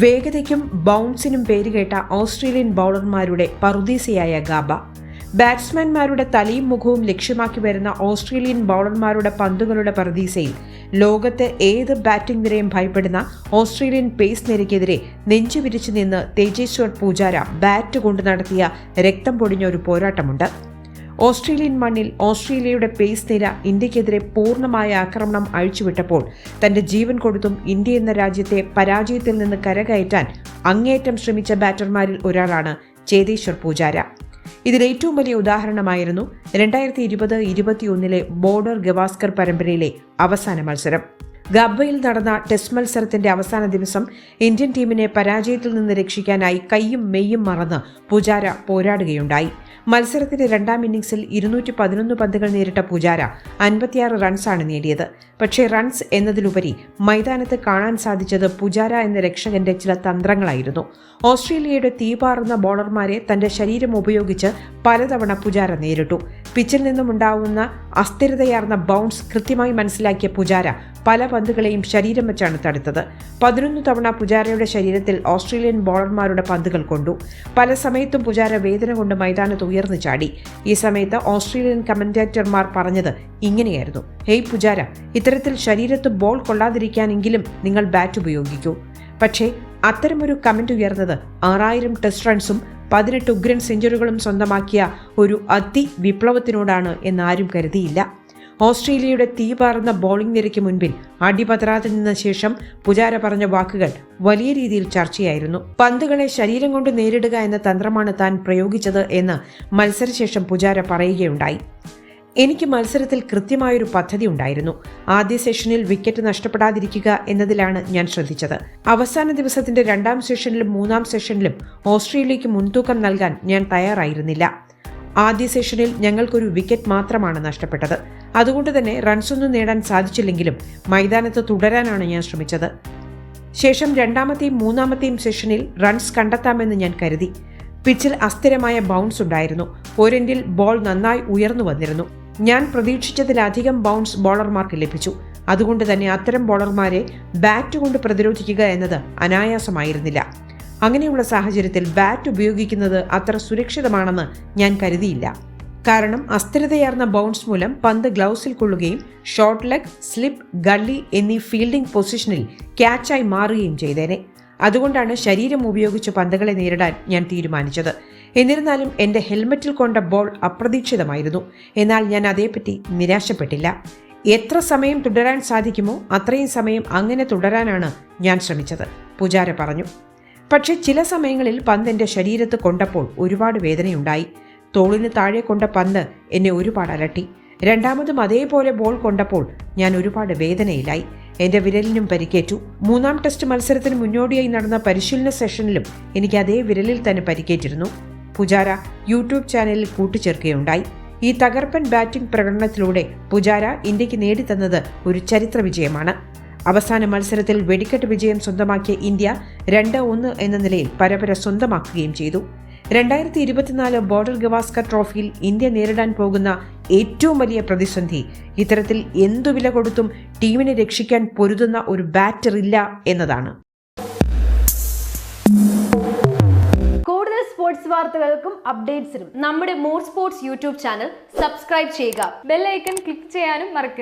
വേഗതയ്ക്കും ബൗൺസിനും പേരുകേട്ട Australian ബൗളർമാരുടെ പറുദീസയായ GABA. ബാറ്റ്സ്മാൻമാരുടെ തലയും മുഖവും ലക്ഷ്യമാക്കി വരുന്ന ഓസ്ട്രേലിയൻ ബൗളർമാരുടെ പന്തുകളുടെ പറുദീസയിൽ ലോകത്ത് ഏത് ബാറ്റിംഗ് നിരയും ഭയപ്പെടുന്ന ഓസ്ട്രേലിയൻ പേസ് നിരയ്ക്കെതിരെ നെഞ്ചു വിരിച്ചു നിന്ന് തേജേശ്വർ പൂജാര ബാറ്റ് കൊണ്ട് നടത്തിയ രക്തം പൊടിഞ്ഞ ഒരു പോരാട്ടമുണ്ട്. ഓസ്ട്രേലിയൻ മണ്ണിൽ ഓസ്ട്രേലിയയുടെ പേസ് നിര ഇന്ത്യക്കെതിരെ പൂർണമായ ആക്രമണം അഴിച്ചുവിട്ടപ്പോൾ തന്റെ ജീവൻ കൊടുത്തും ഇന്ത്യ എന്ന രാജ്യത്തെ പരാജയത്തിൽ നിന്ന് കരകയറ്റാൻ അങ്ങേയറ്റം ശ്രമിച്ച ബാറ്റർമാരിൽ ഒരാളാണ് ചേതേശ്വർ പൂജാര. ഇതിലേറ്റവും വലിയ ഉദാഹരണമായിരുന്നു രണ്ടായിരത്തി ഇരുപത് ഇരുപത്തിയൊന്നിലെ ബോർഡർ ഗവാസ്കർ പരമ്പരയിലെ അവസാന മത്സരം. ഗബ്ബയിൽ നടന്ന ടെസ്റ്റ് മത്സരത്തിന്റെ അവസാന ദിവസം ഇന്ത്യൻ ടീമിനെ പരാജയത്തിൽ നിന്ന് രക്ഷിക്കാനായി കൈയും മെയ്യും മറന്ന് പുജാര പോരാടുകയുണ്ടായി. മത്സരത്തിന്റെ രണ്ടാം ഇന്നിംഗ്സിൽ ഇരുന്നൂറ്റി പതിനൊന്ന് പന്തുകൾ നേരിട്ട പുജാര അൻപത്തിയാറ് റൺസാണ് നേടിയത്. പക്ഷേ റൺസ് എന്നതിലുപരി മൈതാനത്ത് കാണാൻ സാധിച്ചത് പുജാര എന്ന രക്ഷകന്റെ ചില തന്ത്രങ്ങളായിരുന്നു. ഓസ്ട്രേലിയയുടെ തീപാറുന്ന ബോളർമാരെ തന്റെ ശരീരം ഉപയോഗിച്ച് പലതവണ പുജാര നേരിട്ടു. പിച്ചിൽ നിന്നുമുണ്ടാവുന്ന അസ്ഥിരതയാർന്ന ബൗൺസ് കൃത്യമായി മനസ്സിലാക്കിയ പുജാര പല പന്തുകളെയും ശരീരം വെച്ചാണ് തടുത്തത്. പതിനൊന്ന് തവണ പുജാരയുടെ ശരീരത്തിൽ ഓസ്ട്രേലിയൻ ബോളർമാരുടെ പന്തുകൾ കൊണ്ടു. പല സമയത്തും പുജാര വേദന കൊണ്ട് മൈതാനത്ത് ഉയർന്നു ചാടി. ഈ സമയത്ത് ഓസ്ട്രേലിയൻ കമന്റേറ്റർമാർ പറഞ്ഞത് ഇങ്ങനെയായിരുന്നു. ഹേയ് പുജാര ഇത്തരത്തിൽ ശരീരത്ത് ബോൾ കൊള്ളാതിരിക്കാനെങ്കിലും നിങ്ങൾ ബാറ്റ് ഉപയോഗിക്കൂ. പക്ഷേ അത്തരമൊരു കമന്റ് ഉയർന്നത് ആറായിരം ടെസ്റ്റ് റൺസും പതിനെട്ട് ഉഗ്രൻ സെഞ്ചുറികളും സ്വന്തമാക്കിയ ഒരു അതിവിപ്ലവത്തിനോടാണ് എന്നാരും കരുതിയില്ല. ഓസ്ട്രേലിയയുടെ തീ പാർന്ന ബോളിംഗ് നിരയ്ക്ക് മുൻപിൽ അടിപതറാതെ നിന്ന ശേഷം പുജാര പറഞ്ഞ വാക്കുകൾ വലിയ രീതിയിൽ ചർച്ചയായിരുന്നു. പന്തുകളെ ശരീരം കൊണ്ട് നേരിടുക എന്ന തന്ത്രമാണ് താൻ പ്രയോഗിച്ചത് എന്ന് മത്സരശേഷം പുജാര പറയുകയുണ്ടായി. എനിക്ക് മത്സരത്തിൽ കൃത്യമായൊരു പദ്ധതി ഉണ്ടായിരുന്നു. ആദ്യ സെഷനിൽ വിക്കറ്റ് നഷ്ടപ്പെടാതിരിക്കുക എന്നതിലാണ് ഞാൻ ശ്രദ്ധിച്ചത്. അവസാന ദിവസത്തിന്റെ രണ്ടാം സെഷനിലും മൂന്നാം സെഷനിലും ഓസ്ട്രേലിയയ്ക്ക് മുൻതൂക്കം നൽകാൻ ഞാൻ തയ്യാറായിരുന്നില്ല. ആദ്യ സെഷനിൽ ഞങ്ങൾക്കൊരു വിക്കറ്റ് മാത്രമാണ് നഷ്ടപ്പെട്ടത്. അതുകൊണ്ട് തന്നെ റൺസൊന്നും നേടാൻ സാധിച്ചില്ലെങ്കിലും മൈതാനത്ത് തുടരാനാണ് ഞാൻ ശ്രമിച്ചത്. ശേഷം രണ്ടാമത്തെയും മൂന്നാമത്തെയും സെഷനിൽ റൺസ് കണ്ടെത്താമെന്ന് ഞാൻ കരുതി. പിച്ചിൽ അസ്ഥിരമായ ബൗൺസ് ഉണ്ടായിരുന്നു. ഒരെൻഡിൽ ബോൾ നന്നായി ഉയർന്നു വന്നിരുന്നു. ഞാൻ പ്രതീക്ഷിച്ചതിലധികം ബൗൺസ് ബോളർമാർക്ക് ലഭിച്ചു. അതുകൊണ്ട് തന്നെ അത്തരം ബോളർമാരെ ബാറ്റ് കൊണ്ട് പ്രതിരോധിക്കുക എന്നത് അനായാസമായിരുന്നില്ല. അങ്ങനെയുള്ള സാഹചര്യത്തിൽ ബാറ്റ് ഉപയോഗിക്കുന്നത് അത്ര സുരക്ഷിതമാണെന്ന് ഞാൻ കരുതിയില്ല. കാരണം അസ്ഥിരതയാർന്ന ബൗൺസ് മൂലം പന്ത് ഗ്ലൗസിൽ കൊള്ളുകയും ഷോർട്ട് ലെഗ് സ്ലിപ്പ് ഗള്ളി എന്നീ ഫീൽഡിംഗ് പൊസിഷനിൽ ക്യാച്ചായി മാറുകയും ചെയ്തേനെ. അതുകൊണ്ടാണ് ശരീരം ഉപയോഗിച്ച് പന്തുകളെ നേരിടാൻ ഞാൻ തീരുമാനിച്ചത്. എന്നിരുന്നാലും എന്റെ ഹെൽമെറ്റിൽ കൊണ്ട ബോൾ അപ്രതീക്ഷിതമായിരുന്നു. എന്നാൽ ഞാൻ അതേപ്പറ്റി നിരാശപ്പെട്ടില്ല. എത്ര സമയം തുടരാൻ സാധിക്കുമോ അത്രയും സമയം അങ്ങനെ തുടരാനാണ് ഞാൻ ശ്രമിച്ചത് പുജാര പറഞ്ഞു. പക്ഷേ ചില സമയങ്ങളിൽ പന്ത് എന്റെ ശരീരത്ത് കൊണ്ടപ്പോൾ ഒരുപാട് വേദനയുണ്ടായി. തോളിന് താഴെ കൊണ്ട പന്ത് എന്നെ ഒരുപാട് അലട്ടി. രണ്ടാമതും അതേപോലെ ബോൾ കൊണ്ടപ്പോൾ ഞാൻ ഒരുപാട് വേദനയിലായി. എന്റെ വിരലിനും പരിക്കേറ്റു. മൂന്നാം ടെസ്റ്റ് മത്സരത്തിന് മുന്നോടിയായി നടന്ന പരിശീലന സെഷനിലും എനിക്ക് അതേ വിരലിൽ തന്നെ പരിക്കേറ്റിരുന്നു. പുജാര യൂട്യൂബ് ചാനലിൽ കൂട്ടിച്ചേർക്കുകയുണ്ടായി. ഈ തകർപ്പൻ ബാറ്റിംഗ് പ്രകടനത്തിലൂടെ പുജാര ഇന്ത്യയ്ക്ക് നേടിത്തന്നത് ഒരു ചരിത്ര വിജയമാണ്. അവസാന മത്സരത്തിൽ വെടിക്കെട്ട് വിജയം സ്വന്തമാക്കിയ ഇന്ത്യ രണ്ട് ഒന്ന് എന്ന നിലയിൽ പരപര സ്വന്തമാക്കുകയും ചെയ്തു. രണ്ടായിരത്തി ഇരുപത്തിനാല് ബോർഡർ ഗവാസ്കർ ട്രോഫിയിൽ ഇന്ത്യ നേരിടാൻ പോകുന്ന ഏറ്റവും വലിയ പ്രതിസന്ധി ഇത്തരത്തിൽ എന്തു വില കൊടുത്തും ടീമിനെ രക്ഷിക്കാൻ പൊരുതുന്ന ഒരു ബാറ്റർ ഇല്ല എന്നതാണ്. കൂടുതൽ സ്പോർട്സ് വാർത്തകൾക്കും അപ്ഡേറ്റ്സിനും നമ്മുടെ more sports YouTube channel subscribe ചെയ്യുക. ബെല്ലൈക്കൺ ക്ലിക്ക് ചെയ്യാനും മറക്കരുത്.